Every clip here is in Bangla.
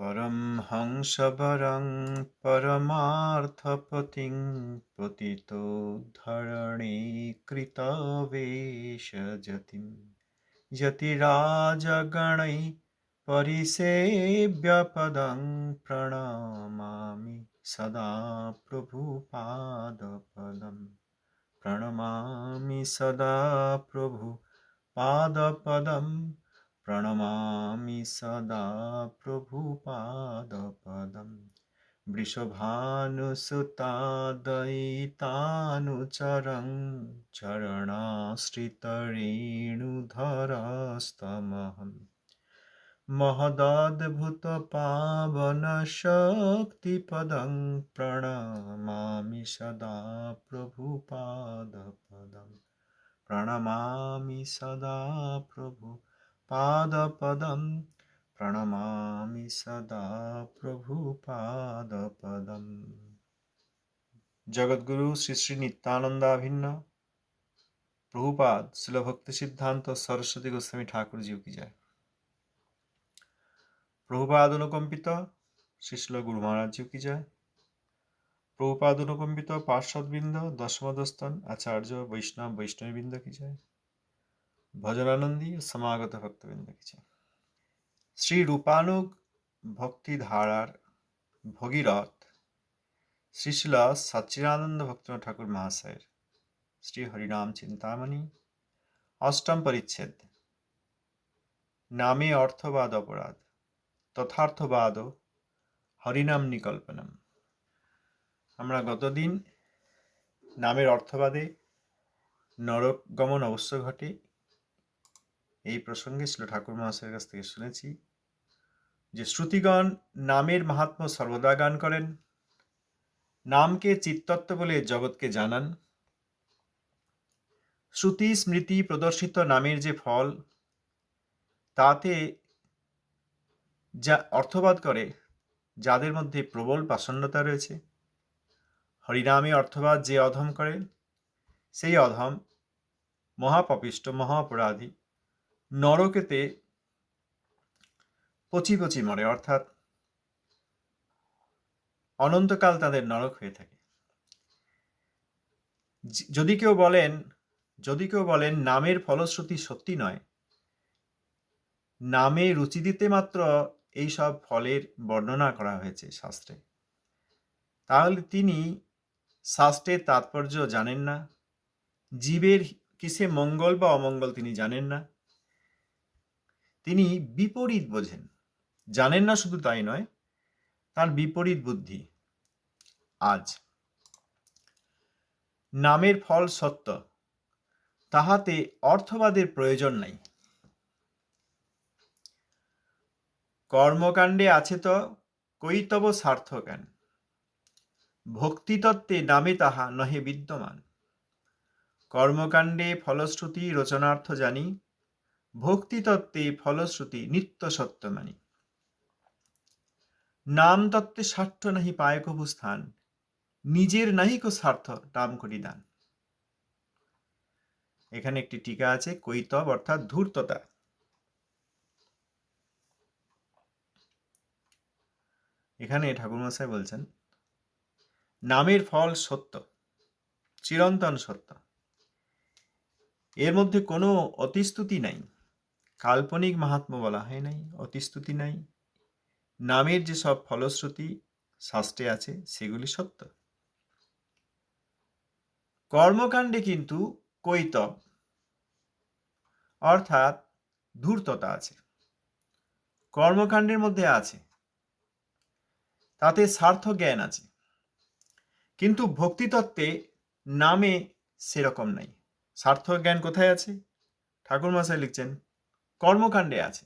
परमहंसवरं परमार्थपतिं पतितोद्धरणीकृतवेषजतिं यतिराजगणैः परिसेव्यपदं प्रणमामि सदा प्रभुपादपदम् प्रणमामि सदा प्रभुपादपदम् प्रणमामि सदा प्रभुपादपदम् वृषभानुसुतादयितानुचरं चरणाश्रितरेणुधरस्तमहम् महदद्भुतपावनशक्तिपदं प्रणमामि सदा प्रभुपादपदं प्रणमामि सदा प्रभु पादपदं प्रणमामि सदा प्रभुपादपदम् জগৎগুরু শ্রী শ্রী নিত্যানন্দাভিন্ন প্রভুপাদ শিল ভক্তি সিদ্ধান্ত সরস্বতী গোস্বামী ঠাকুর জিউ কি যায় প্রভুপাদ অনুকম্পিত শিশল গুরু মহারাজ জিউ কি যায় প্রভুপাদ অনুকম্পিত পার্শ্বদবৃন্দ দশমদস্তন আচার্য বৈষ্ণব বৈষ্ণববৃন্দ কি যায় ভজনানন্দী ও সমাগত ভক্তবৃন্দ কি যায় শ্রী রূপানুগ ভক্তিধারার ভগীরথ শ্রীশিল সচ্চিদানন্দ ভক্ত ঠাকুর মহাশয়ের শ্রী হরিনাম চিন্তামণি অষ্টম পরিচ্ছেদ নামে অর্থবাদ অপরাধ তথার্থবাদ হরিনাম নিকল্পনম আমরা গতদিন নামের অর্থবাদে নরক গমন অবশ্য ঘটে এই প্রসঙ্গে ছিল ঠাকুর মহাশয়ের কাছ থেকে শুনেছি যে শ্রুতিগণ নামের মাহাত্ম সর্বদা গান করেন, নামকে চিত্তত্ব বলে জগৎকে জানান। শ্রুতি স্মৃতি প্রদর্শিত নামের যে ফল, তাতে যা অর্থবাদ করে, যাদের মধ্যে প্রবল পাষণ্যতা রয়েছে। হরিনামে অর্থবাদ যে অধম করে, সেই অধম মহাপপিষ্ট মহাপরাধী নরকেতে পচি পচি মরে, অর্থাৎ অনন্তকাল তাদের নরক হয়ে থাকে। যদি কেউ বলেন, যদি কেউ বলেন নামের ফলশ্রুতি সত্যি নয়, নামে রুচি দিতে মাত্র এই সব ফলের বর্ণনা করা হয়েছে শাস্ত্রে, তাহলে তিনি শাস্ত্রের তাৎপর্য জানেন না, জীবের কিসে মঙ্গল বা অমঙ্গল তিনি জানেন না। তিনি বিপরীত বোঝেন। জানেন না শুধু তাই নয়, তার বিপরীত বুদ্ধি। আজ নামের ফল সত্য, তাহাতে অর্থবাদের প্রয়োজন নাই। কর্মকাণ্ডে আছে তো কৈতব সার্থজ্ঞান ভক্তিতত্ত্বে নামে তাহা নহে বিদ্যমান। কর্মকাণ্ডে ফলশ্রুতি রচনার্থ জানি ভক্তিতত্ত্বে ফলশ্রুতি নিত্য সত্য মানি নাম তত্ত্বে স্বার্থ নাহি পায় কবু স্থান নিজের নাহি কো স্বার্থ নাম করি দান এখানে একটি টিকা আছে, কৈতব অর্থাৎ ধূর্ততা। এখানে ঠাকুরমশাই বলছেন, নামের ফল সত্য, চিরন্তন সত্য। এর মধ্যে কোনো অতিস্তুতি নাই। কাল্পনিক মাহাত্ম বলা হয় নাই, অতিস্তুতি নাই। নামের যে সব ফলশ্রুতি শাস্ত্রে আছে, সেগুলি সত্য। কর্মকাণ্ডে কিন্তু কৈতব অর্থাৎ ধূর্ততা আছে। কর্মকাণ্ডের মধ্যে আছে। তাতে স্বার্থ জ্ঞান আছে। কিন্তু ভক্তিতত্ত্বে নামে সেরকম নাই। স্বার্থ জ্ঞান কোথায় আছে? ঠাকুর মশাই লিখছেন কর্মকাণ্ডে আছে।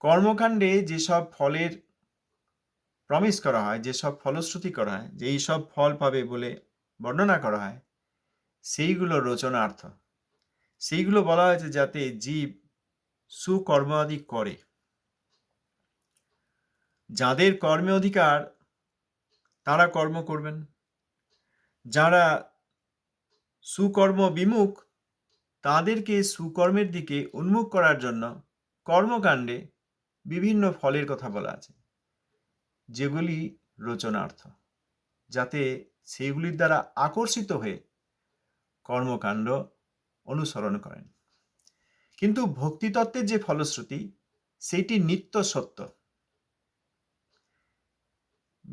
কর্মকাণ্ডে যেসব ফলের প্রমিস করা হয়, যেসব ফলশ্রুতি করা হয় যে এই সব ফল পাবে বলে বর্ণনা করা হয়, সেইগুলো রচনার্থ। সেইগুলো বলা হয়েছে যাতে জীব সুকর্ম আদি করে। যাদের কর্মে অধিকার, তারা কর্ম করবেন। যারা সুকর্ম বিমুখ তাদেরকে সুকর্মের দিকে উন্মুখ করার জন্য কর্মকাণ্ডে বিভিন্ন ফলের কথা বলা আছে। যেগুলি রচনার্থ, যাতে সেইগুলির দ্বারা আকর্ষিত হয়ে কর্মকাণ্ড অনুসরণ করেন। কিন্তু ভক্তিতত্ত্বের যে ফলশ্রুতি সেইটি নিত্য সত্য।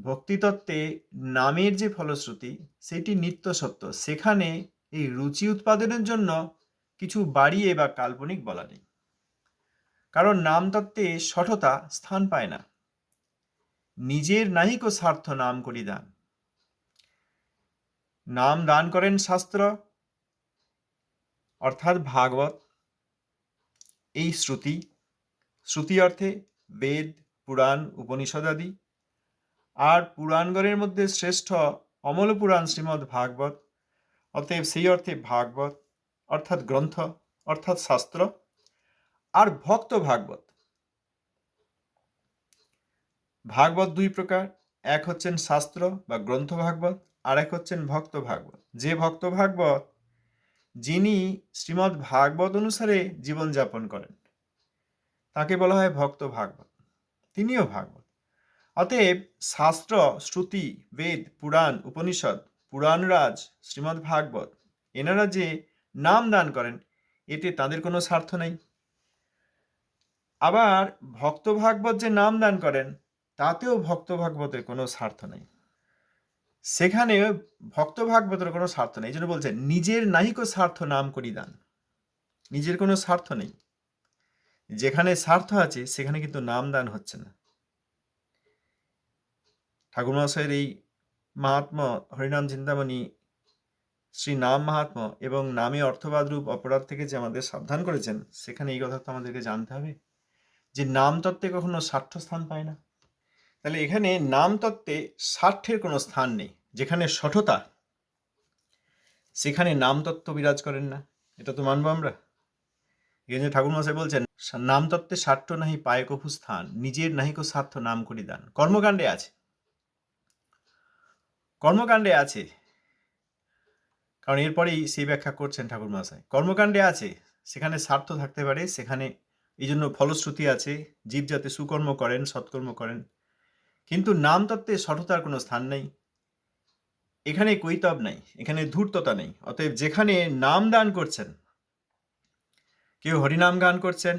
ভক্তিতত্ত্বে নামের যে ফলশ্রুতি, সেটি নিত্য সত্য। সেখানে এই রুচি উৎপাদনের জন্য কিছু বাড়িয়ে বা কাল্পনিক বলা নেই। কারণ নামতত্ত্বে সঠতা স্থান পায় না। নিজের নাহিক স্বার্থ নাম করি দান। নাম দান করেন শাস্ত্র, অর্থাৎ ভাগবত, এই শ্রুতি। শ্রুতি অর্থে বেদ, পুরাণ উপনিষদ আদি আর পুরাণগণের মধ্যে শ্রেষ্ঠ অমল পুরাণ শ্রীমদ্ ভাগবত, অতএব সেই অর্থে ভাগবত। অর্থাৎ গ্রন্থ, অর্থাৎ শাস্ত্র আর ভক্ত ভাগবত। ভাগবত দুই প্রকার, এক হচ্ছেন শাস্ত্র বা গ্রন্থ ভাগবত আর এক হচ্ছেন ভক্ত ভাগবত। যে ভক্ত ভাগবত, যিনি শ্রীমদ্ ভাগবত অনুসারে জীবনযাপন করেন, তাকে বলা হয় ভক্ত ভাগবত, তিনিও ভাগবত। অতএব শাস্ত্র, শ্রুতি, বেদ, পুরাণ, উপনিষদ, পুরাণরাজ, শ্রীমদ্ ভাগবত, এনারা যে নাম দান করেন, এতে তাদের কোনো স্বার্থ নেই। আবার ভক্ত ভাগবত যে নাম দান করেন, তাতেও ভক্ত ভাগবতের কোনো স্বার্থ নেই। সেখানে ভক্ত ভাগবতের কোনো স্বার্থ নেই। এই জন্য বলছেন নিজের নাহিক স্বার্থ নাম করি দান। নিজের কোনো স্বার্থ নেই। যেখানে স্বার্থ আছে, সেখানে কিন্তু নাম দান হচ্ছে না। ঠাকুর মহাশয়ের এই মহাত্মা হরিনাম চিন্তামণি শ্রী নাম মাহাত্ম এবং নামে অর্থবাদ রূপ অপরাধ থেকে যে আমাদের সাবধান করেছেন, সেখানে এই কথা তো আমাদেরকে জানতে হবে। যে নাম তত্ত্বে কখনো স্বার্থ স্থান পায় না। তাহলে এখানে নাম তত্ত্বে স্বার্থের কোনো স্থান নেই, যেখানে সঠতা। সেখানে নাম তত্ত্ব বিরাজ করেন না, এটা তো মানবো আমরা। এখানে ঠাকুর মশাই বলছেন, নাম তত্ত্বে স্বার্থ নাহি পায় কভু স্থান, নিজের নাহিক স্বার্থ নাম করি দান কর্মকাণ্ডে আছে। কর্মকাণ্ডে আছে। কারণ এরপরেই সেই ব্যাখ্যা করছেন ঠাকুর মশাই কর্মকাণ্ডে আছে, সেখানে স্বার্থ থাকতে পারে, সেখানে এই জন্য ফলশ্রুতি আছে, জীব যাতে সুকর্ম করেন, সৎকর্ম করেন। কিন্তু নাম তত্ত্বে সঠতার কোনো স্থান নেই। এখানে কৈতব নাই, এখানে ধূর্ততা নেই। অতএব যেখানে নাম দান করছেন, কেউ হরিনাম গান করছেন,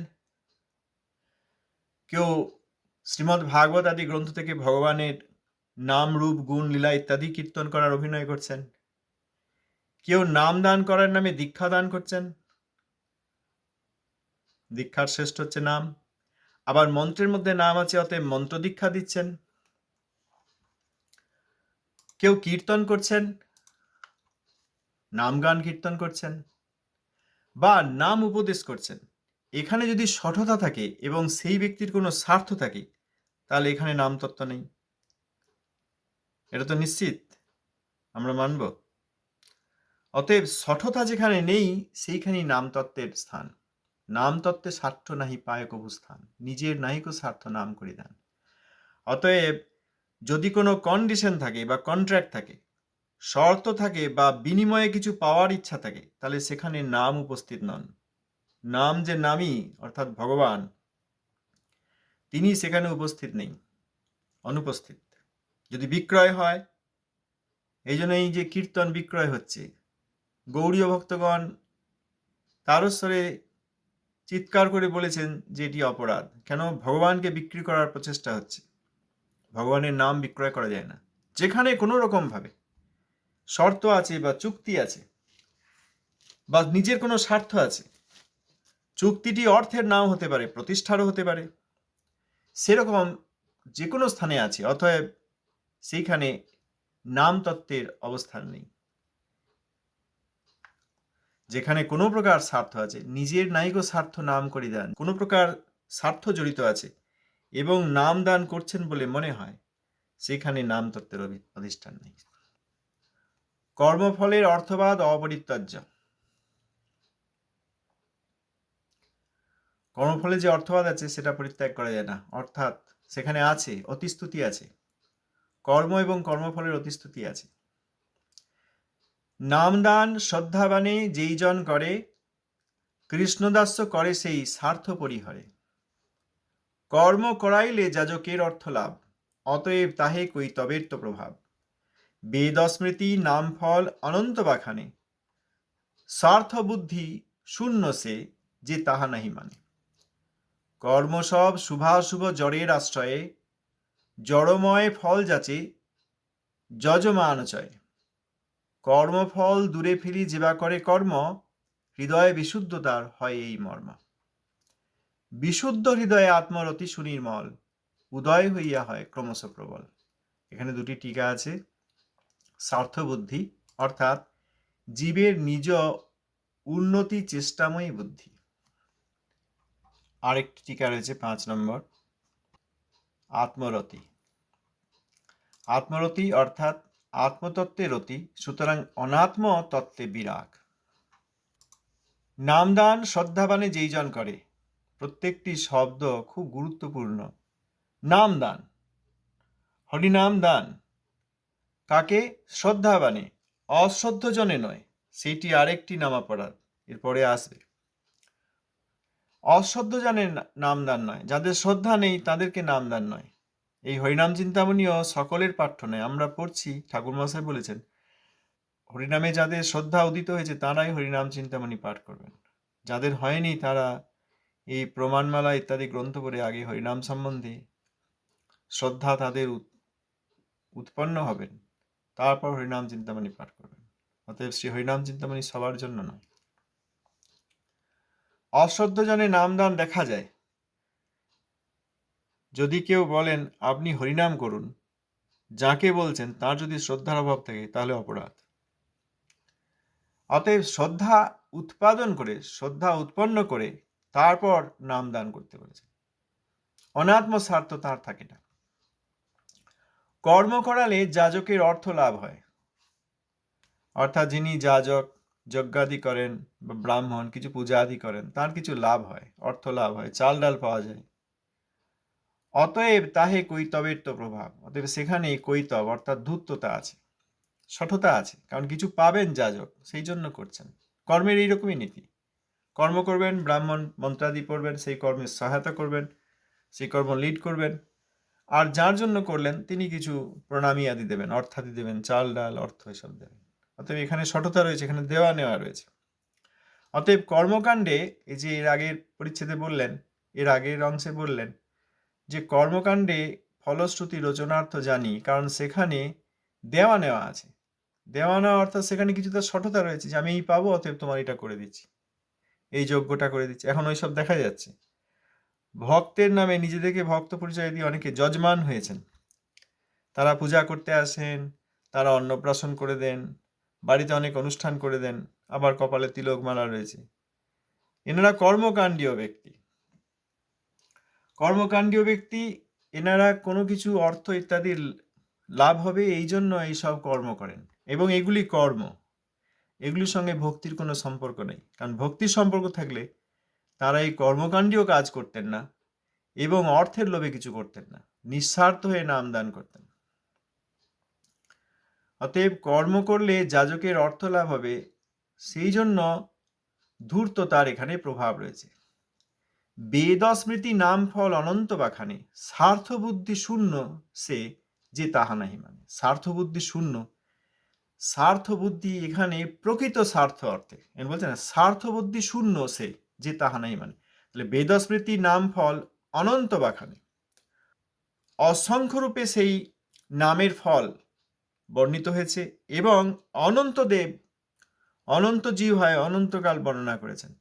কেউ শ্রীমদ্ ভাগবত আদি গ্রন্থ থেকে ভগবানের নাম, রূপ, গুণ, লীলা ইত্যাদি কীর্তন করার অভিনয় করছেন কেউ নাম দান করার নামে দীক্ষা দান করছেন? দীক্ষার শ্রেষ্ঠ হচ্ছে নাম। আবার মন্ত্রের মধ্যে নাম আছে, অতএব মন্ত্র দীক্ষা দিচ্ছেন। কেউ কীর্তন করছেন, নাম গান কীর্তন করছেন, বা নাম উপদেশ করছেন। এখানে যদি সঠতা থাকে এবং সেই ব্যক্তির কোনো স্বার্থ থাকে, তাহলে এখানে নাম তত্ত্ব নেই। এটা তো নিশ্চিত। আমরা মানব। অতএব সঠতা যেখানে নেই, সেইখানেই নামতত্ত্বের স্থান। নামতত্ত্বে স্বার্থ নাহি পায় কবু স্থান। নিজের নাহিক স্বার্থ নাম করি দেন। অতএব যদি কোনো কন্ডিশন থাকে বা কন্ট্রাক্ট থাকে, শর্ত থাকে বা বিনিময়ে কিছু পাওয়ার ইচ্ছা থাকে, তাহলে সেখানে নাম উপস্থিত নন। নাম যে নামই, অর্থাৎ ভগবান, তিনি সেখানে উপস্থিত নেই, অনুপস্থিত। যদি বিক্রয় হয় এই জন্য এই যে কীর্তন বিক্রয় হচ্ছে গৌরীয় ভক্তগণ তারস্বরে চিৎকার করে বলেছেন যে এটি অপরাধ। কেন? ভগবানকে বিক্রি করার প্রচেষ্টা হচ্ছে। ভগবানের নাম বিক্রয় করা যায় না। যেখানে কোনো রকমভাবে শর্ত আছে বা চুক্তি আছে বা নিজের কোনো স্বার্থ আছে, চুক্তিটি অর্থের নাও হতে পারে, প্রতিষ্ঠারও হতে পারে, সেরকম যে কোনো স্থানে আছে, অতএব সেইখানে নাম তত্ত্বের অবস্থান নেই। যেখানে কোনো প্রকার স্বার্থ আছে, নিজের নাইক স্বার্থ নাম করে দেন, কোনো প্রকার স্বার্থ জড়িত আছে এবং নাম দান করছেন বলে মনে হয়, সেখানে নাম তত্ত্বের অধিষ্ঠান নেই। কর্মফলের অর্থবাদ অপরিত্যাজ্য। কর্মফলে যে অর্থবাদ আছে, সেটা পরিত্যাগ করা যায় না। অর্থাৎ, সেখানে আছে, অতিস্তুতি আছে। কর্ম এবং কর্মফলের অতিস্তুতি আছে। নামদান শ্রদ্ধাবানে যেই জন করে, কৃষ্ণদাস্য করে সেই স্বার্থ পরিহরে কর্ম করাইলে যাজকের অর্থ লাভ, অতএব তাহে কৈতবের তো প্রভাব। বেদ স্মৃতি নাম ফল অনন্ত বাখানে স্বার্থ বুদ্ধি শূন্য সে যে তাহা নাহি মানে। কর্ম সব শুভাশুভ জড়ের আশ্রয়ে, জড়ময় ফল যাচে যজমানচয় কর্মফল দূরে ফিরি যেবা করে কর্ম, হৃদয়ে বিশুদ্ধতার হয় এই মর্ম। বিশুদ্ধ হৃদয়ে আত্মরতি সুনির্মল, উদয় হইয়া হয় ক্রমশ প্রবল। এখানে দুটি টিকা আছে। স্বার্থবুদ্ধি, অর্থাৎ জীবের নিজ উন্নতি চেষ্টাময়ী বুদ্ধি। আরেকটি টিকা রয়েছে পাঁচ নম্বর। আত্মরতি। আত্মরতি অর্থাৎ আত্মতত্ত্বে রতি, সুতরাং অনাত্ম তত্ত্বে বিরাগ। নামদান শ্রদ্ধাবানে যেই জন করে, প্রত্যেকটি শব্দ খুব গুরুত্বপূর্ণ। নামদান, হরিনাম দান। কাকে? শ্রদ্ধাবানে, অশ্রদ্ধজনে নয়, সেইটি আরেকটি নামাপরাধ এরপরে আসবে। অশ্রদ্ধজনের নামদান নয়, যাদের শ্রদ্ধা নেই তাদেরকে নামদান নয়। এই হরিনাম চিন্তামণিও সকলের পাঠ্য নয় আমরা পড়ছি ঠাকুর মশাই বলেছেন, হরিনামে যাদের শ্রদ্ধা উদিত হয়েছে, তারাই হরিনাম চিন্তামণি পাঠ করবেন। যাদের হয়নি, তারা এই প্রমাণমালা ইত্যাদি গ্রন্থ পড়ে আগে হরিনাম সম্বন্ধে শ্রদ্ধা তাদের উৎ- উৎপন্ন হবেন। তারপর হরিনাম চিন্তামণি পাঠ করবেন। অতএব শ্রী হরিনাম চিন্তামণি সবার জন্য নয়। অশ্রদ্ধজনে নামদান দেখা যায়। যদি কেউ বলেন, আপনি হরিনাম করুন। যাকে বলছেন, তার যদি শ্রদ্ধার অভাব থাকে, তাহলে অপরাধ। অতএব শ্রদ্ধা উৎপাদন করে, শ্রদ্ধা উৎপন্ন করে, তারপর নাম দান করতে বলেছে অনাত্ম স্বার্থ তার থাকে না। কর্ম করালে যাজকের অর্থ লাভ হয়। অর্থাৎ যিনি যাজক, যজ্ঞাদি করেন বা ব্রাহ্মণ, কিছু পূজা আদি করেন, তার কিছু লাভ হয়, অর্থ লাভ হয়, চাল ডাল পাওয়া যায়। অতএব তাহে কৈতবের তো প্রভাব। অতএব সেখানে কৈতব, অর্থাৎ ধূর্ততা আছে, সঠতা আছে, কারণ কিছু পাবেন যাজক, সেই জন্য করছেন। কর্মের এইরকমই নীতি। কর্ম করবেন, ব্রাহ্মণ মন্ত্রাদি পড়বেন, সেই কর্মের সহায়তা করবেন, সেই কর্ম লিড করবেন। আর যার জন্য করলেন, তিনি কিছু প্রণামী আদি দেবেন, অর্থাদি দেবেন, চাল ডাল, অর্থ এসব দেবেন। অতএব এখানে সঠতা রয়েছে, এখানে দেওয়া নেওয়া রয়েছে। অতএব কর্মকাণ্ডে, এই যে এর আগের পরিচ্ছেদে বললেন, এর আগের অংশে বললেন যে কর্মকাণ্ডে ফলশ্রুতি রচনার্থ জানি, কারণ সেখানে দেওয়া নেওয়া আছে। দেওয়া নেওয়া অর্থাৎ সেখানে কিছুটা সঠতা রয়েছে যে আমি এই পাবো, অতএব তোমার এটা করে দিচ্ছি। এই যোগ্যটা করে দিচ্ছি। এখন ওইসব দেখা যাচ্ছে। ভক্তের নামে নিজেদেরকে ভক্ত পরিচয় দিয়ে অনেকে যজমান হয়েছেন। তারা পূজা করতে আসেন, তারা অন্নপ্রাশন করে দেন, বাড়িতে অনেক অনুষ্ঠান করে দেন, আবার কপালে তিলক মালা রয়েছে। এনারা কর্মকাণ্ডীয় ব্যক্তি। কর্মকাণ্ডীয় ব্যক্তি, এনারা কোনো কিছু, অর্থ ইত্যাদি লাভ হবে এই জন্য এইসব কর্ম করেন। এবং এগুলি কর্ম। এগুলির সঙ্গে ভক্তির কোনো সম্পর্ক নেই। কারণ ভক্তির সম্পর্ক থাকলে তারা এই কর্মকাণ্ডীয় কাজ করতেন না এবং অর্থের লোভে কিছু করতেন না। নিঃস্বার্থ হয়ে নাম দান করতেন। অতএব কর্ম করলে যাজকের অর্থ লাভ হবে, সেই জন্য ধূর্ত তার এখানে প্রভাব রয়েছে। বেদ স্মৃতি নাম ফল অনন্ত বাখানে। স্বার্থ বুদ্ধি শূন্য সে যে তাহা নাহি মানে। স্বার্থ বুদ্ধি শূন্য। স্বার্থ বুদ্ধি এখানে প্রকৃত স্বার্থ অর্থে। এর বলছে না স্বার্থ বুদ্ধি শূন্য সে যে তাহা নাই মানে। তাহলে বেদ স্মৃতি নাম ফল অনন্ত বাখানে। অসংখ্য রূপে সেই নামের ফল বর্ণিত হয়েছে এবং অনন্ত দেব অনন্ত জীব হয় অনন্তকাল বর্ণনা করেছেন।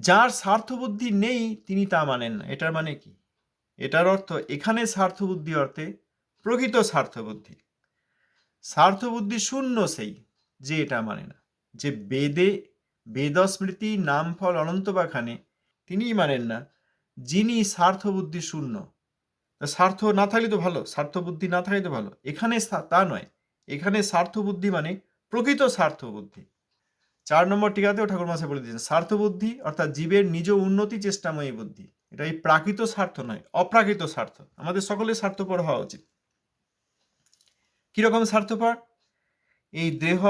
যার স্বার্থবুদ্ধি নেই, তিনি তা মানেন না। এটার মানে কি? এটার অর্থ, এখানে স্বার্থবুদ্ধি অর্থে প্রকৃত স্বার্থবুদ্ধি। স্বার্থবুদ্ধি শূন্য সেই, যে এটা মানে না। যে বেদে বেদ স্মৃতি নাম ফল অনন্ত বাখানে তিনিই মানেন না, যিনি স্বার্থবুদ্ধি শূন্য। স্বার্থ না থাকলে তো ভালো, স্বার্থবুদ্ধি না থাকলে তো ভালো। এখানে তা নয়। এখানে স্বার্থবুদ্ধি মানে প্রকৃত স্বার্থবুদ্ধি। চার নম্বর টিকাতেও ঠাকুর মাসে বলে দিয়েছেন স্বার্থবুদ্ধি অর্থাৎ জীবের নিজ উন্নতি চেষ্টাময়ী বুদ্ধি। এটা এই প্রাকৃত স্বার্থ নয়, অপ্রাকৃত স্বার্থ। আমাদের সকলের স্বার্থপর হওয়া উচিত। কীরকম স্বার্থপর? এই দেহ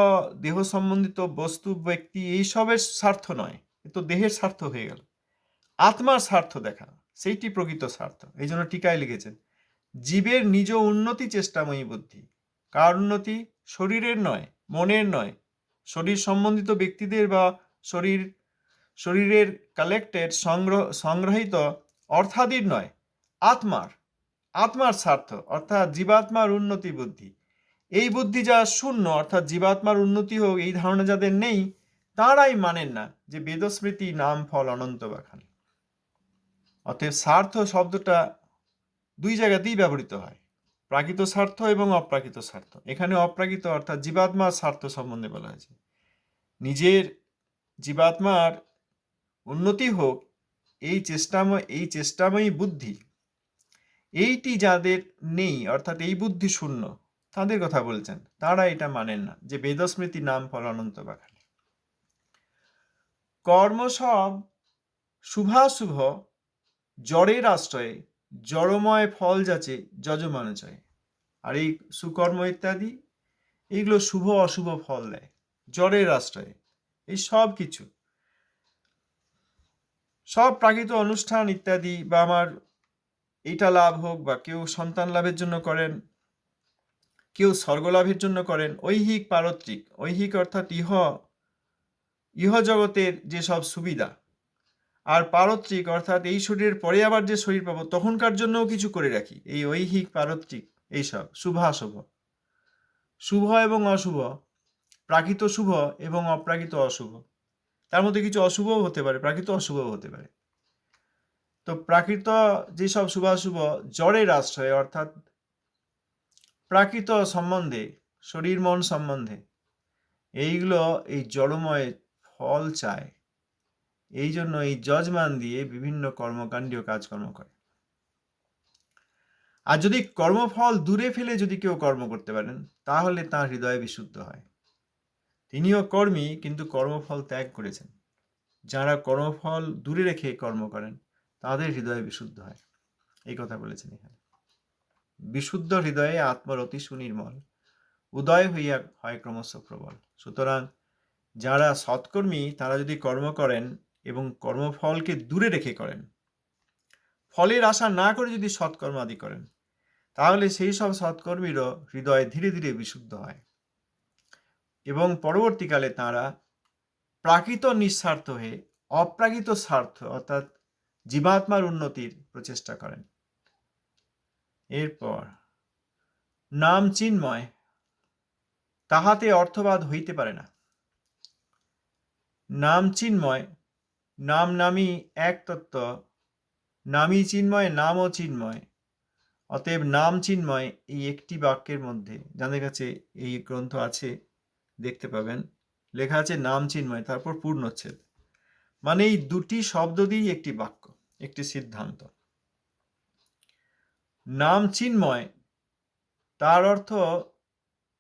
দেহ সম্বন্ধিত বস্তু, ব্যক্তি এইসবের স্বার্থ নয়, এ তো দেহের স্বার্থ হয়ে গেল। আত্মার স্বার্থ দেখা, সেইটি প্রকৃত স্বার্থ। এই জন্য টিকায় লিখেছেন, জীবের নিজ উন্নতি চেষ্টাময়ী বুদ্ধি। কার উন্নতি? শরীরের নয়, মনের নয় শরীর সম্বন্ধিত ব্যক্তিদের বা শরীর, শরীরের কালেক্টেড সংগ্রহ, সংগ্রহিত অর্থাদির নয়, আত্মার আত্মার স্বার্থ, অর্থাৎ জীবাত্মার উন্নতি বুদ্ধি। এই বুদ্ধি যা শূন্য, অর্থাৎ জীবাত্মার উন্নতি হোক, এই ধারণা যাদের নেই, তারাই মানেন না যে বেদস্মৃতি নাম ফল অনন্ত বাখান অতএব স্বার্থ শব্দটা দুই জায়গাতেই ব্যবহৃত হয়। প্রাকৃত স্বার্থ এবং অপ্রাকৃত স্বার্থ। এখানে অপ্রাকৃত অর্থাৎ জীবাত্মার স্বার্থ সম্বন্ধে বলা হয়েছে। নিজের জীবাত্মার উন্নতি হোক, এই চেষ্টাময় এই চেষ্টাময়ী বুদ্ধি, এইটি যাদের নেই, অর্থাৎ এই বুদ্ধি শূন্য, তাদের কথা বলছেন। তারা এটা মানেন না, যে বেদস্মৃতি নাম ফল অনন্ত বাখানে কর্ম সব শুভাশুভ জড়ের আশ্রয়ে জড়ময় ফল যাচ্ছে যজমানচয় আর এই সুকর্ম ইত্যাদি এইগুলো শুভ অশুভ ফল দেয় জড়ের আশ্রয়ে, এই সব কিছু। সব প্রাকৃত অনুষ্ঠান ইত্যাদি বা আমার এটা লাভ হোক বা কেউ সন্তান লাভের জন্য করেন, কেউ স্বর্গলাভের জন্য করেন, ঐহিক পারত্রিক, ঐহিক অর্থাৎ ইহ ইহ জগতের যেসব সুবিধা আর পারত্রিক, অর্থাৎ এই শরীরের পরে আবার যে শরীর পাবো, তখনকার জন্যও কিছু করে রাখি। এই ঐহিক পারত্রিক এইসব শুভাশুভ শুভ এবং অশুভ, প্রাকৃত শুভ এবং অপ্রাকৃত অশুভ। তার মধ্যে কিছু অশুভও হতে পারে, প্রাকৃত অশুভও হতে পারে। তো প্রাকৃত যেসব শুভাশুভ জড়ের আশ্রয়, অর্থাৎ প্রাকৃত সম্বন্ধে, শরীর মন সম্বন্ধে, এইগুলো এই জড়ময় ফল চায়। এই জন্য এই যজমান দিয়ে বিভিন্ন কর্মকাণ্ডীয় কাজকর্ম করে। আর যদি কর্মফল দূরে ফেলে যদি কেউ কর্ম করতে পারেন, তাহলে তার হৃদয় বিশুদ্ধ হয়। তিনিও কর্মী, কিন্তু কর্মফল ত্যাগ করেছেন। যারা কর্মফল দূরে রেখে কর্ম করেন, তাদের হৃদয় বিশুদ্ধ হয়। এই কথা বলেছেন এখানে। বিশুদ্ধ হৃদয়ে আত্মার অতি সুনির্মল, উদয় হইয়া হয় ক্রমশ প্রবল। সুতরাং যারা সৎকর্মী, তারা যদি কর্ম করেন এবং কর্মফলকে দূরে রেখে করেন। ফলের আশা না করে যদি সৎকর্ম আদি করেন, তাহলে সেই সব সৎকর্মীরও হৃদয় ধীরে ধীরে বিশুদ্ধ হয় এবং পরবর্তীকালে তারা প্রাকৃত নিঃস্বার্থ হয়ে অপ্রাকৃত স্বার্থ অর্থাৎ জীবাত্মার উন্নতির প্রচেষ্টা করেন। এরপর, নাম চিন্ময়, তাহাতে অর্থবাদ হইতে পারে না। নাম চিন্ময় নাম নামই এক তত্ত্ব। নামই চিন্ময়, নামও চিন্ময়। অতএব নাম চিন্ময় এই একটি বাক্যের মধ্যে। যাদের কাছে এই গ্রন্থ আছে, দেখতে পাবেন। লেখা আছে নাম চিন্ময়, তারপর পূর্ণচ্ছেদ। মানে এই দুটি শব্দ দিয়েই একটি বাক্য, একটি সিদ্ধান্ত। নাম চিন্ময়, তার অর্থ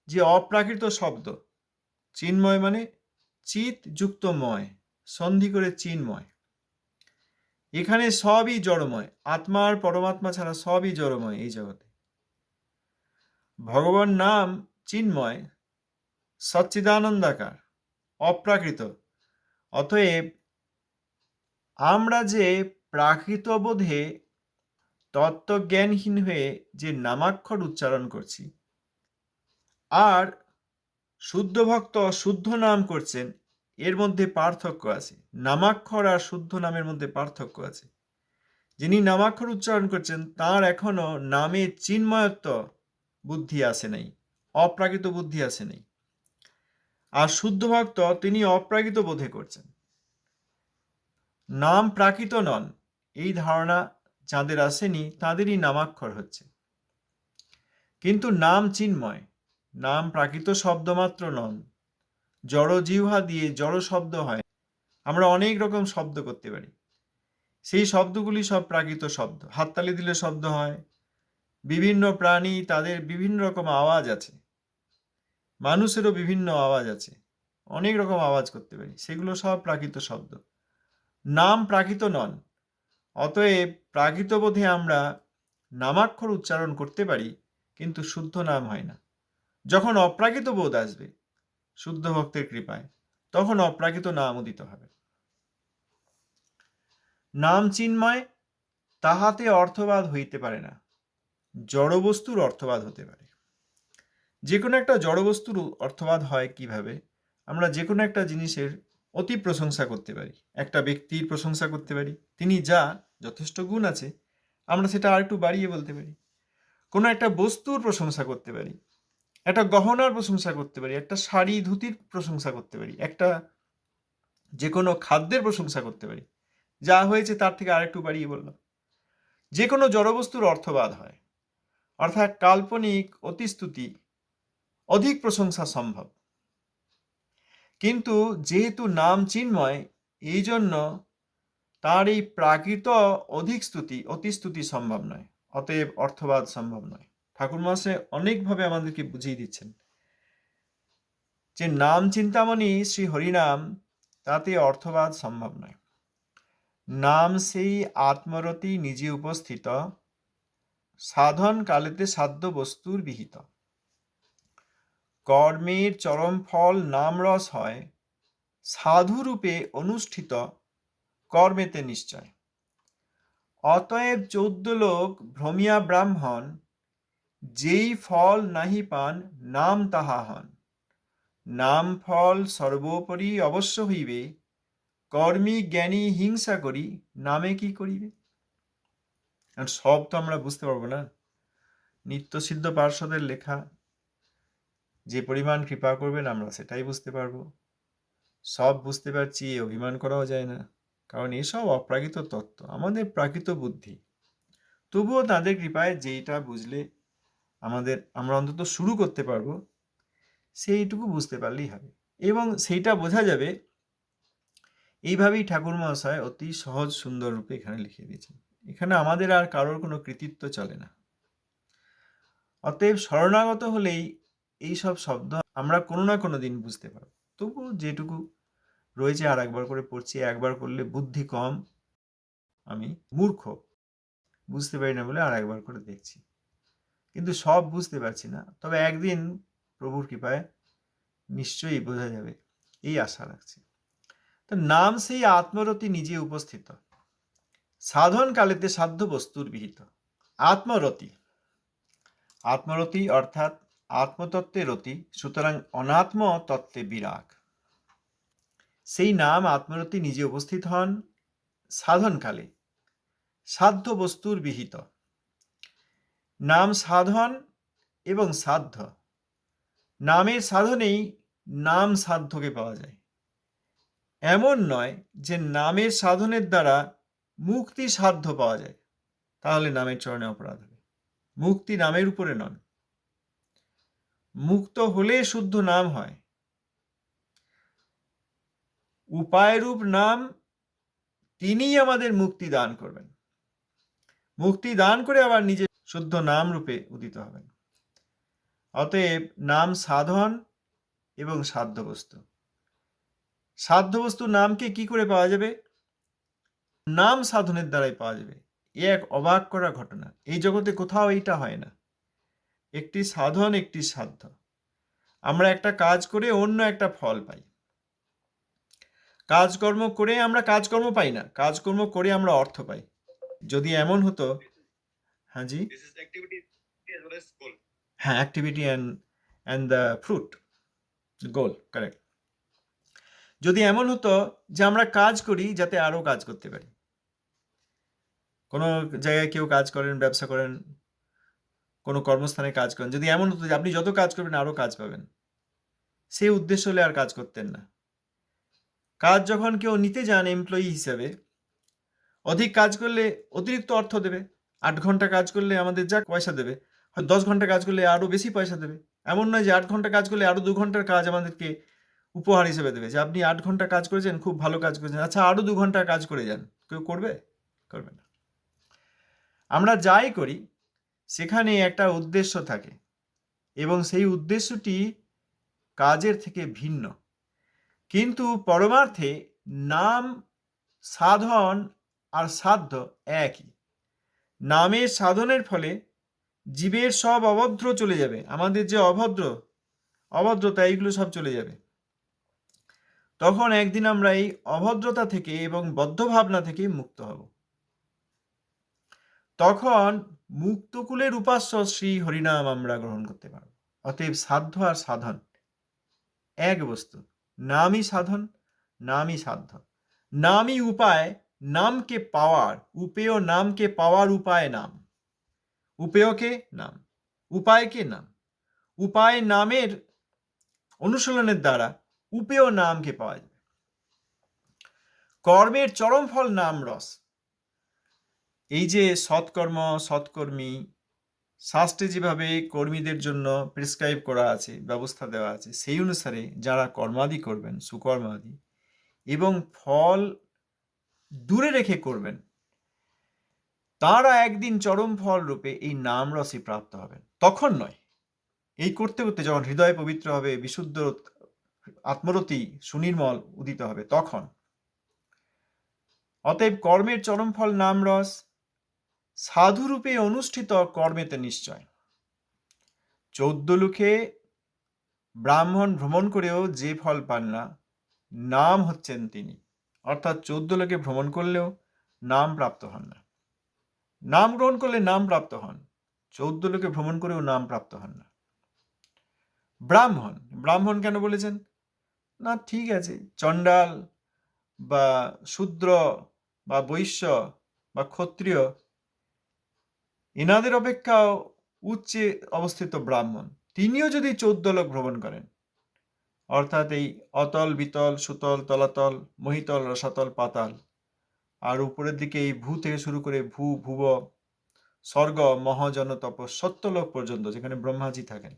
যে অপ্রাকৃত শব্দ। চিন্ময় মানে চিত যুক্ত ময় সন্ধি করে চিন্ময়। এখানে সবই জড়ময়, আত্মা আর পরমাত্মা ছাড়া সবই জড়ময় এই জগতে। ভগবান নাম চিন্ময়, সচ্চিদানন্দাকার, অপ্রাকৃত। অতএব আমরা যে প্রাকৃত বোধে তত্ত্বজ্ঞানহীন হয়ে যে নামাক্ষর উচ্চারণ করছি, আর শুদ্ধ ভক্ত শুদ্ধ নাম করছেন এর মধ্যে পার্থক্য আছে। নামাক্ষর আর শুদ্ধ নামের মধ্যে পার্থক্য আছে। যিনি নামাক্ষর উচ্চারণ করছেন, তার এখনও নামে চিন্ময়ত্ব বুদ্ধি আসে নাই, অপ্রাকৃত বুদ্ধি আসে নাই। আর শুদ্ধ ভক্ত তিনি অপ্রাকৃত বোধে করছেন। নাম প্রাকৃত নন, এই ধারণা যাদের আসেনি, তাদেরই নামাক্ষর হচ্ছে। কিন্তু নাম চিন্ময়, নাম প্রাকৃত শব্দমাত্র নন জড় জিহ্বা দিয়ে জড় শব্দ হয়। আমরা অনেক রকম শব্দ করতে পারি। সেই শব্দগুলি সব প্রাকৃত শব্দ। হাততালি দিলে শব্দ হয়। বিভিন্ন প্রাণী তাদের বিভিন্ন রকম আওয়াজ আছে। মানুষেরও বিভিন্ন আওয়াজ আছে। অনেক রকম আওয়াজ করতে পারি। সেগুলো সব প্রাকৃত শব্দ। নাম প্রাকৃত নন। অতএব প্রাকৃত বোধে আমরা নামাক্ষর উচ্চারণ করতে পারি, কিন্তু শুদ্ধ নাম হয় না। যখন অপ্রাকৃত বোধ আসবে শুদ্ধ ভক্তের কৃপায়। তখন অপ্রাকৃত নাম উদিত হবে। নাম চিন্ময় তাহাতে অর্থবাদ হইতে পারে না। জড়বস্তুর অর্থবাদ হতে পারে। যে কোনো একটা জড়বস্তুর অর্থবাদ হয় কীভাবে? আমরা যে কোনো একটা জিনিসের অতি প্রশংসা করতে পারি। একটা ব্যক্তির প্রশংসা করতে পারি। তিনি যা যথেষ্ট গুণ আছে, আমরা সেটা আর একটু বাড়িয়ে বলতে পারি। কোনো একটা বস্তুর প্রশংসা করতে পারি। একটা গহনার প্রশংসা করতে পারি, একটা শাড়ি ধুতির প্রশংসা করতে পারি, একটা যে কোনো খাদ্যের প্রশংসা করতে পারি। যা হয়েছে তার থেকে আরেকটু বাড়িয়ে বললাম। যে কোনো জড়বস্তুর অর্থবাদ হয়। অর্থাৎ কাল্পনিক অতিস্তুতি অধিক প্রশংসা সম্ভব। কিন্তু যেহেতু নাম চিন্ময়, এই জন্য তার এই প্রাকৃত অধিক স্তুতি, অতিস্তুতি সম্ভব নয়। অতএব অর্থবাদ সম্ভব নয়। ঠাকুর মহাশয় অনেকভাবে আমাদেরকে বুঝিয়ে দিচ্ছেন। যে নাম চিন্তামণি শ্রী হরিনাম, তাতে অর্থবাদ সম্ভব নয়। নাম সেই আত্মরতি নিজে উপস্থিত, সাধন কালেতে সাধ্য বস্তুর বিহিত। কর্মের চরম ফল নামরস হয় সাধুরূপে অনুষ্ঠিত, কর্মেতে নিশ্চয়। অতএব চৌদ্দ লোক ভ্রমিয়া ব্রাহ্মণ যেই ফল নাহি পান, নাম তাহা হন। নাম ফল সর্বোপরি অবশ্য হইবে, কর্মী জ্ঞানী হিংসা করি, নামে কি করিবে? সব তো আমরা বুঝতে পারব না। নিত্যসিদ্ধ পার্ষদের লেখা, যে পরিমাণ কৃপা করবেন আমরা সেটাই বুঝতে পারব। সব বুঝতে পারছি, অভিমান করাও যায় না। কারণ এসব অপ্রাকৃত তত্ত্ব, আমাদের প্রাকৃত বুদ্ধি। তবুও তাদের কৃপায় যেইটা বুঝলে আমাদের, আমরা অন্তত শুরু করতে পারব, সেইটুকু বুঝতে পারলেই হবে। এবং সেইটা বোঝা যাবে, এইভাবেই ঠাকুর মহাশয় অতি সহজ সুন্দর রূপে এখানে লিখে দিয়েছেন। এখানে আমাদের আর কারোর কোনো কৃতিত্ব চলে না। অতএব শরণাগত হলেই এই সব শব্দ আমরা কোনো না কোনো দিন বুঝতে পারব। তবু যেটুকু রয়েছে আর একবার করে পড়ছি, একবার করলে বুদ্ধি কম, আমি মূর্খ, বুঝতে পারি না বলে আর একবার করে দেখছি। কিন্তু সব বুঝতে পারছি না। তবে একদিন প্রভুর কৃপায় নিশ্চয়ই বোঝা যাবে, এই আশা রাখছি। তো নাম সেই আত্মরতি নিজে উপস্থিত। সাধন কালেতে সাধ্য বস্তুর বিহিত। আত্মরতি। আত্মরতি অর্থাৎ আত্মতত্ত্বে রতি, সুতরাং অনাত্ম তত্ত্বে বিরাগ। সেই নাম আত্মরতি নিজে উপস্থিত হন সাধনকালে। সাধ্য বস্তুর বিহিত। নাম সাধন এবং সাধ্য। নামের সাধনেই নাম সাধ্যকে পাওয়া যায়। এমন নয় যে নামের সাধনের দ্বারা মুক্তি সাধ্য পাওয়া যায়, তাহলে নামের চরণে অপরাধ হবে। মুক্তি নামের উপরে নন মুক্ত হলে শুদ্ধ নাম হয়। উপায়রূপ নাম তিনিই আমাদের মুক্তি দান করবেন। মুক্তি দান করে আবার নিজে শুদ্ধ নাম রূপে উদিত হবেন। অতএব নাম সাধন এবং সাধ্য বস্তু সাধ্য বস্তুর নামকে কি করে পাওয়া যাবে? নাম সাধনের দ্বারাই পাওয়া যাবে। এ এক অবাক করা ঘটনা। এই জগতে কোথাও এইটা হয় না। একটি সাধন, একটি সাধ্য। আমরা একটা কাজ করে অন্য একটা ফল পাই। কাজকর্ম করে আমরা কাজকর্ম পাই না। কাজকর্ম করে আমরা অর্থ পাই। যদি এমন হতো হ্যাঁ জি This is activity as well as goal. হ্যাঁ activity and and the fruit goal correct যদি এমন হতো যে আমরা কাজ করি যাতে আরও কাজ করতে পারি। কোনো জায়গায় কেউ কাজ করেন ব্যবসা করেন কোনো কর্মস্থানে কাজ করেন যদি এমন হতো যে আপনি যত কাজ করবেন আরও কাজ পাবেন। সেই উদ্দেশ্য হলে আর কাজ করতেন না। কাজ যখন কেউ নিতে যান এমপ্লয়ি হিসাবে অধিক কাজ করলে অতিরিক্ত অর্থ দেবে। আট ঘণ্টা কাজ করলে আমাদের যা পয়সা দেবে দশ ঘণ্টা কাজ করলে আরও বেশি পয়সা দেবে। এমন নয় যে আট ঘণ্টা কাজ করলে আরও দু ঘণ্টার কাজ আমাদেরকে উপহার হিসেবে দেবে। যে আপনি আট ঘণ্টা কাজ করেছেন, খুব ভালো কাজ করেছেন। আচ্ছা আরও দু ঘণ্টা কাজ করে যান। কেউ করবে? করবে না। আমরা যাই করি, সেখানে একটা উদ্দেশ্য থাকে, এবং সেই উদ্দেশ্যটি কাজের থেকে ভিন্ন। কিন্তু পরমার্থে নাম, সাধন আর সাধ্য একই। নামের সাধনের ফলে জীবের সব অভদ্র চলে যাবে। আমাদের যে অভদ্র, অভদ্রতা, এইগুলো সব চলে যাবে। তখন একদিন আমরা এই অভদ্রতা থেকে এবং বদ্ধ ভাবনা থেকে মুক্ত হব। তখন মুক্তকুলের উপাস্য শ্রী হরিনাম আমরা গ্রহণ করতে পারব। অতএব সাধ্য আর সাধন। এক বস্তু, নামই সাধন, নামই সাধ্য। নামই উপায় নামকে পাওয়ার, উপেয় নামকে পাওয়ার উপায় নাম। উপেয়কে নাম। উপায়কে নাম। উপায় নামের অনুশীলনের দ্বারা উপেয় নামকে পাওয়া যাবে। কর্মের চরম ফল নাম রস। এই যে সৎকর্ম, সৎকর্মী, শাস্ত্রে যেভাবে কর্মীদের জন্য প্রেসক্রাইব করা আছে, ব্যবস্থা দেওয়া আছে, সেই অনুসারে যারা কর্মাদি করবেন, সুকর্মাদি, এবং ফল দূরে রেখে করবেন। তারা একদিন চরম ফল রূপে এই নাম রসে প্রাপ্ত হবেন। তখন নয়। এই করতে করতে যখন হৃদয় পবিত্র হবে, বিশুদ্ধ আত্মরতি সুনির্মল উদিত হবে, তখন অতএব কর্মের চরম ফল নাম রস সাধুরূপে অনুষ্ঠিত কর্মেতে নিশ্চয়। চৌদ্দ লোকে ব্রাহ্মণ ভ্রমণ করেও যে ফল পান না, নাম হচ্ছেন তিনি। অর্থাৎ চৌদ্দ লোকে ভ্রমণ করলেও নাম প্রাপ্ত হন না। নাম গ্রহণ করলে নাম প্রাপ্ত হন। চৌদ্দ লোকে ভ্রমণ করেও নাম প্রাপ্ত হন না। ব্রাহ্মণ ব্রাহ্মণ কেন বলেছেন? না, ঠিক আছে, চণ্ডাল বা শূদ্র বা বৈশ্য বা ক্ষত্রিয়, এনাদের অপেক্ষাও উচ্চে অবস্থিত ব্রাহ্মণ। তিনিও যদি চৌদ্দ লোক ভ্রমণ করেন অর্থাৎ এই অতল, বিতল, সুতল, তলাতল, মহিতল, রসাতল, পাতাল। আর উপরের দিকে এই ভূ থেকে শুরু করে ভূ, ভুব, স্বর্গ, মহাজন তপ সত্যলোক পর্যন্ত যেখানে ব্রহ্মাজি থাকেন।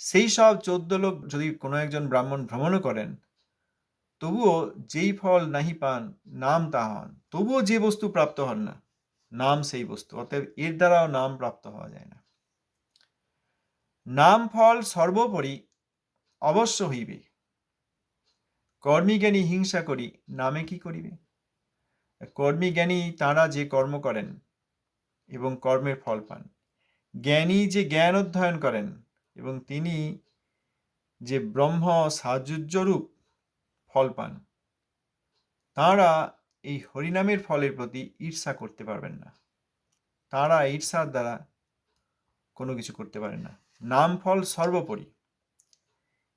সেই সব চোদ্দ লোক যদি কোনো একজন ব্রাহ্মণ ভ্রমণও করেন, তবুও যেই ফল নাহি পান, নাম তা হন। তবুও যে বস্তু প্রাপ্ত হন না, নাম সেই বস্তু। অতএব এর দ্বারাও নাম প্রাপ্ত হওয়া যায় না। নাম, ফল সর্বোপরি অবশ্য হইবে। কর্মী জ্ঞানী হিংসা করি, নামে কি করিবে? কর্মী জ্ঞানী তাঁরা যে কর্ম করেন এবং কর্মের ফল পান, জ্ঞানী যে জ্ঞান অধ্যয়ন করেন এবং তিনি যে ব্রহ্ম সাহায্যরূপ ফল পান, তাঁরা এই হরিনামের ফলের প্রতি ঈর্ষা করতে পারবেন না। তাঁরা ঈর্ষার দ্বারা কোনো কিছু করতে পারেন না। নাম ফল সর্বোপরি।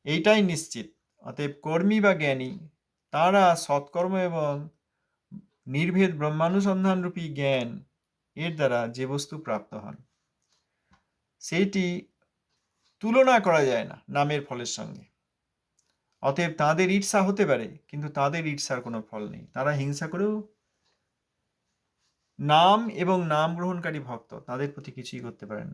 এইটাই নিশ্চিত। অতএব কর্মী বা জ্ঞানী, তাঁরা সৎকর্ম এবং নির্ভেদ ব্রহ্মানুসন্ধান রূপী জ্ঞান এর দ্বারা যে বস্তু প্রাপ্ত হন, সেইটি তুলনা করা যায় না নামের ফলের সঙ্গে। অতএব তাদের ঈর্ষা হতে পারে, কিন্তু তাদের ঈর্ষার কোনো ফল নেই। তারা হিংসা করেও নাম এবং নাম গ্রহণকারী ভক্ত, তাদের প্রতি কিছুই করতে পারেন